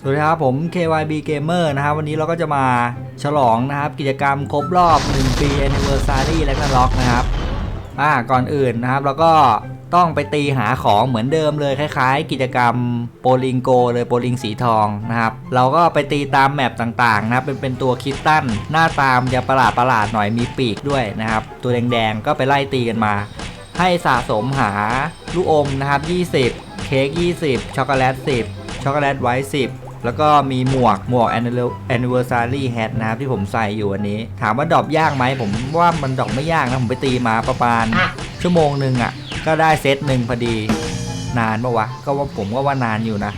สวัสดีครับผม KYB Gamer นะครับ วันนี้เราก็จะมาฉลองนะครับ กิจกรรมครบรอบ 1 ปี Anniversary และก็ล็อกนะครับ อ่าก่อนอื่นนะครับเราก็ต้องไปตีหาของเหมือนเดิมเลยคล้ายๆ กิจกรรมโปลิงโกเลยโปลิงสีทองนะครับ เราก็ไปตีตามแมปต่างๆนะครับเป็นเป็นตัวคิตตันหน้าตามจะประหลาดประหลาดๆหน่อยมีปีกด้วยนะครับ ตัวแดงๆก็ไปไล่ตีกันมา ให้สะสมหาลูกอมนะครับ 20 เค้ก20 ช็อกโกแลต 10 ช็อกโกแลตไวท์10 แล้วก็มีหมวกหมวก anniversary hat นะครับที่ผมใส่อยู่อันนี้ ถามว่าดรอปยากไหมผมว่ามันดรอปไม่ยากนะผมไปตีมาประมาณชั่วโมงหนึ่งอะ่ะ ก็ได้เซตหนึ่งพอดี นานปะวะ ก็ว่าผมก็ว่านานอยู่นะ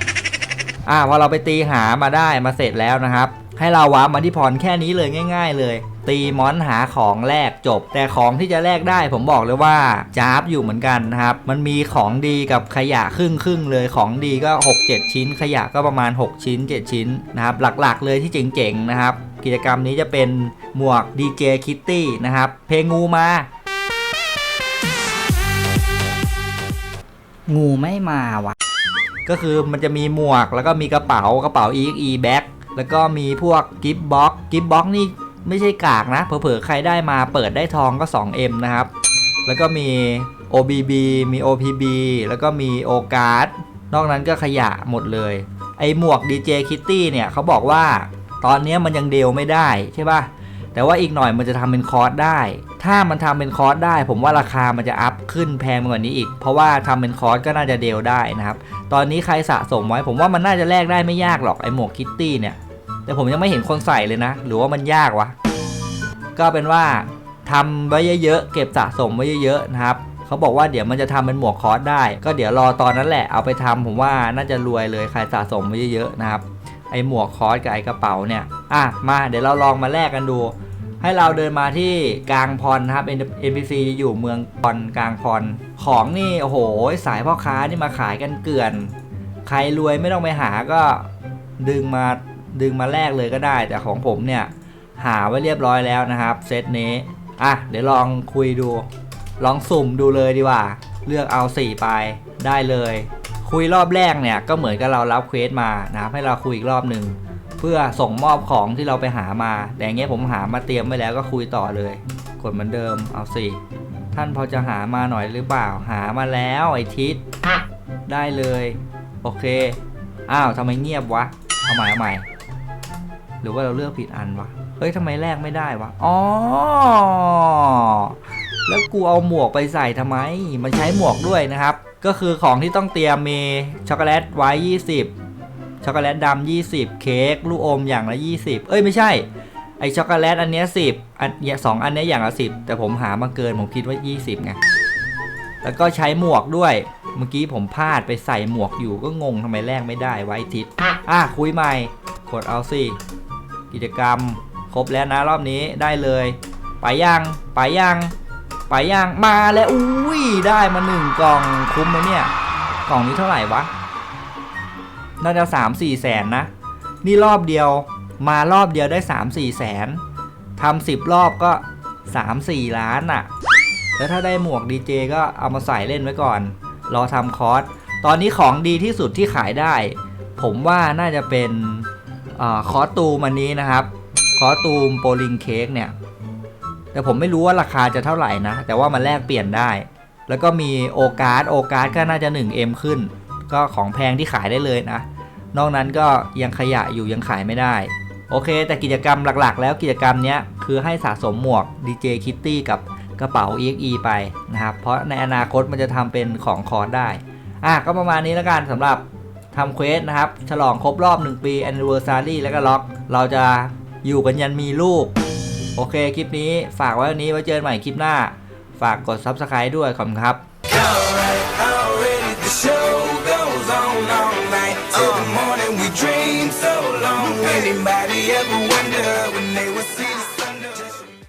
อ่าพอเราไปตีหามาได้มาเสร็จแล้วนะครับ ให้เราวาร์ปมาที่พรแค่นี้เลยง่าย ๆ เลย ตีมอนหาของแลกจบ แต่ของที่จะแลกได้ผมบอกเลยว่าจ้าบอยู่เหมือนกันนะครับ มันมีของดีกับขยะครึ่งครึ่งๆเลยของดีก็ 6-7 ชิ้น ขยะก็ประมาณ 6 ชิ้น 7 ชิ้นนะครับ หลักๆ เลยที่เจ๋งๆนะครับ กิจกรรมนี้จะเป็นหมวก DJ Kitty นะครับ เพลงงูมางูไม่มาวะก็คือมันจะมีหมวกแล้วก็มีกระเป๋ากระเป๋า EXE bag แล้วก็มีพวกกิฟต์บ็อกกิฟต์บ็อกนี่ ไม่ใช่กากนะ เผลอๆ ใครได้มาเปิดได้ทองก็ 2M นะครับ แล้วก็มี OBB มี OPB แล้วก็มี o c a r d นอกนั้นก็ขยะหมดเลย ไอหมวก DJ Kitty เนี่ยเขาบอกว่าตอนนี้มันยังเดลไม่ได้ใช่ป่ะ แต่ว่าอีกหน่อยมันจะทำเป็นคอร์สได้ ถ้ามันทำเป็นคอร์สได้ ผมว่าราคามันจะอัพขึ้นแพงกว่านี้อีก เพราะว่าทำเป็นคอร์สก็น่าจะเดลได้นะครับ ตอนนี้ใครสะสมไว้ ผมว่ามันน่าจะแลกได้ไม่ยากหรอกไอหมวกคิตตี้เนี่ย แต่ผมยังไม่เห็นคนใส่เลยนะ หรือว่ามันยากวะ ก็เป็นว่าทำไว้เยอะๆ เก็บสะสมไว้เยอะๆนะครับเขาบอกว่าเดี๋ยวมันจะทำเป็นหมวกคอร์สได้ ก็เดี๋ยวรอตอนนั้นแหละเอาไปทำผมว่าน่าจะรวยเลยใครสะสมไว้เยอะๆนะครับไอหมวกคอร์สกับไอกระเป๋าเนี่ยอะมาเดี๋ยวเราลองมาแลกกันดู ให้เราเดินมาที่กลางพรนะครับ NPC จะอยู่เมืองพรกลางพรของนี่โอ้โหสายพ่อค้านี่มาขายกันเกลื่อน ใครรวยไม่ต้องไปหาก็ดึงมา ดึงมาแลกเลยก็ได้ แต่ของผมเนี่ย หาไว้เรียบร้อยแล้วนะครับ เซตนี้ อะ เดี๋ยวลองคุยดู ลองสุ่มดูเลยดีกว่า เลือกเอา 4 ไปได้เลย คุยรอบแรกเนี่ย ก็เหมือนกับเรารับเควสมานะครับให้เราคุยอีกรอบหนึ่งเพื่อส่งมอบของที่เราไปหามา แต่อย่างเงี้ยผมหามาเตรียมไว้แล้วก็คุยต่อเลย กดเหมือนเดิมเอาสิท่านพอจะหามาหน่อยหรือเปล่าหามาแล้วไอทิศได้เลย โอเค อ้าวทำไมเงียบวะเอาใหม่เอาใหม่ หรือว่าเราเลือกผิดอันวะ เฮ้ยทำไมแลกไม่ได้วะ อ๋อ แล้วกูเอาหมวกไปใส่ทำไม มันใช้หมวกด้วยนะครับ ก็คือของที่ต้องเตรียมมีช็อกโกแลตไว้ 20 ช็อกโกแลตดำ20 เค้กลูกอมอย่างละ 20 เอ้ยไม่ใช่ ไอช็อกโกแลตอันเนี้ย10อันเนี้ยสองอันเนี้ยอย่างละ10แต่ผมหามาเกินผมคิดว่า 20ไง แล้วก็ใช้หมวกด้วย เมื่อกี้ผมพลาดไปใส่หมวกอยู่ก็งงทำไมแลกไม่ได้ไว้ทิศอะคุยใหม่กดเอาสิ กิจกรรม ครบแล้วนะรอบนี้ได้เลย ไปยังไปยังไปยังมาแล้วอุ้ยได้มาหนึ่งกล่องคุ้มไหมเนี่ย กล่องนี้เท่าไหร่วะน่าจะสามสี่แสนนะ นี่รอบเดียวมารอบเดียวได้สามสี่แสนทำสิบรอบก็สามสี่ล้านอะ่ะ แล้วถ้าได้หมวกดีเจก็เอามาใส่เล่นไว้ก่อน รอทำคอร์สตอนนี้ของดีที่สุดที่ขายได้ ผมว่าน่าจะเป็น คอตูมอันนี้นะครับคอตูมโปลิงเค้กเนี่ยแต่ผมไม่รู้ว่าราคาจะเท่าไหร่นะ แต่ว่ามันแลกเปลี่ยนได้ แล้วก็มีโอกาสโอกาสก็น่าจะ 1M ขึ้น ก็ของแพงที่ขายได้เลยนะ นอกนั้นก็ยังขยะอยู่ยังขายไม่ได้ โอเค แต่กิจกรรมหลักๆ แล้วกิจกรรมนี้คือให้สะสมหมวก DJ Kitty กับกระเป๋า EXE ไปนะครับ เพราะในอนาคตมันจะทำเป็นของคอร์สได้ อะก็ประมาณนี้แล้วกันสำหรับ ทำเควสนะครับ ฉลองครบรอบ 1 ปี anniversary แล้วก็ล็อก เราจะอยู่กันยันมีลูก โอเค คลิปนี้ฝากไว้วันนี้ไว้เจอกันใหม่คลิปหน้า ฝากกด subscribe ด้วยขอบคุณครับ